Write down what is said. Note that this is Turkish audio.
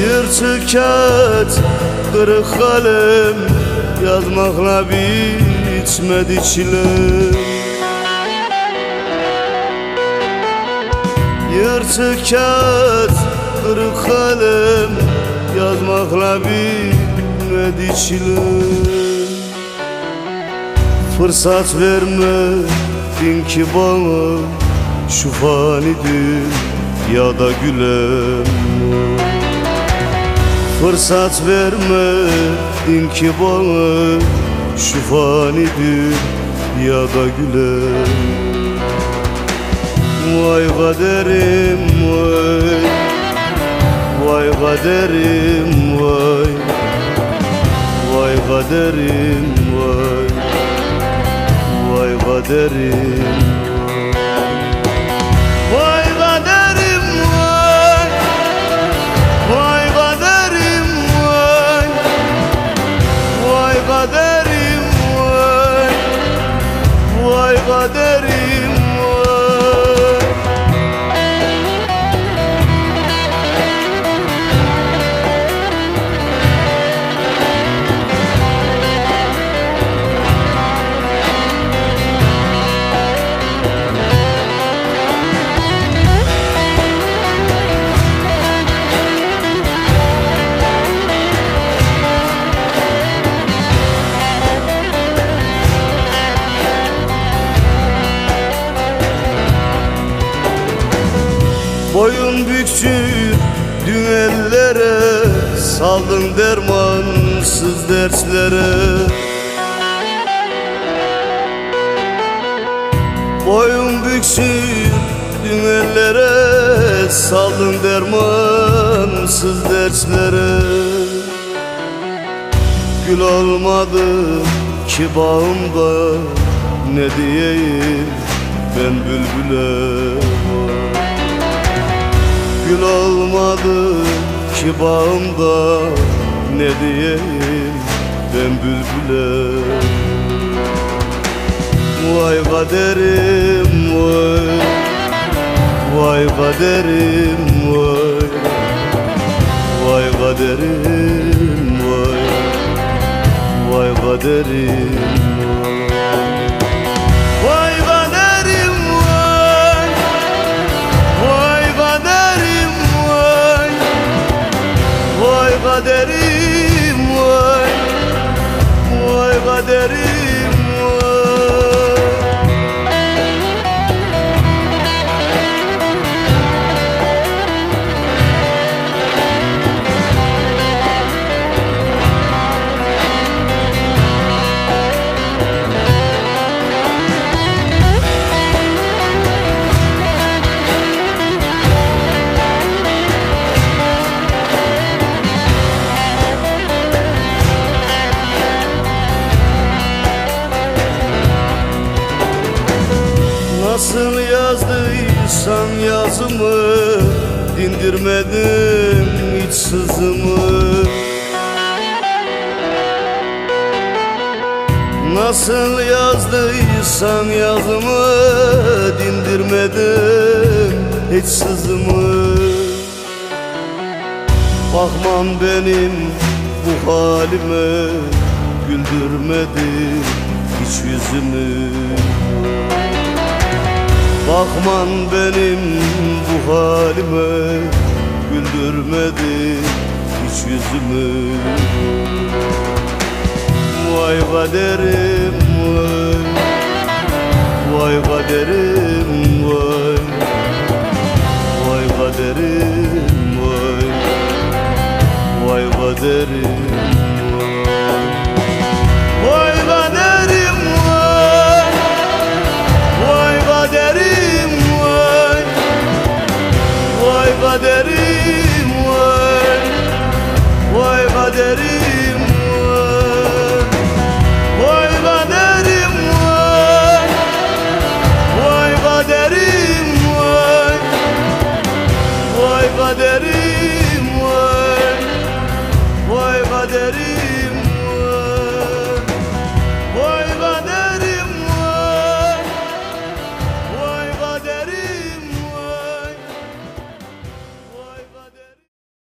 Yırtık kağıt, kırık kalem Yazmakla bitmedi çilem. Yırtık kağıt, kırık kalem Yazmakla bitmedi çilem. Fırsat vermedin ki bana Şu fani dünyada gülen Fırsat vermedin ki bana Şu fani dünyada gülen Vay kaderim vay. Vay kaderim vay. Vay kaderim vay. Vay kaderim. Vay Vay Boyun büktür dün ellere Saldın dermansız derslere. Boyun büksür dün ellere Saldın dermansız derslere. Gül olmadı ki bağımda Ne diyeyim ben bülbüle Gül olmadı ki bağımda Ne diyeyim ben bülbüle. Vay kaderim vay. Vay kaderim vay. Vay kaderim vay. Vay kaderim Vay kaderim vay Vay kaderim yazdıysan yazımı Dindirmedim hiç sızımı. Nasıl yazdıysan yazımı Dindirmedim hiç sızımı. Bakmam benim bu halime Güldürmedi hiç yüzümü Bakman benim bu halime Güldürmedi hiç yüzümü. Vay kaderim vay. Vay kaderim vay. Vay kaderim vay. Vay kaderim kaderim var. Vay kaderim var. Vay kaderim var. Vay kaderim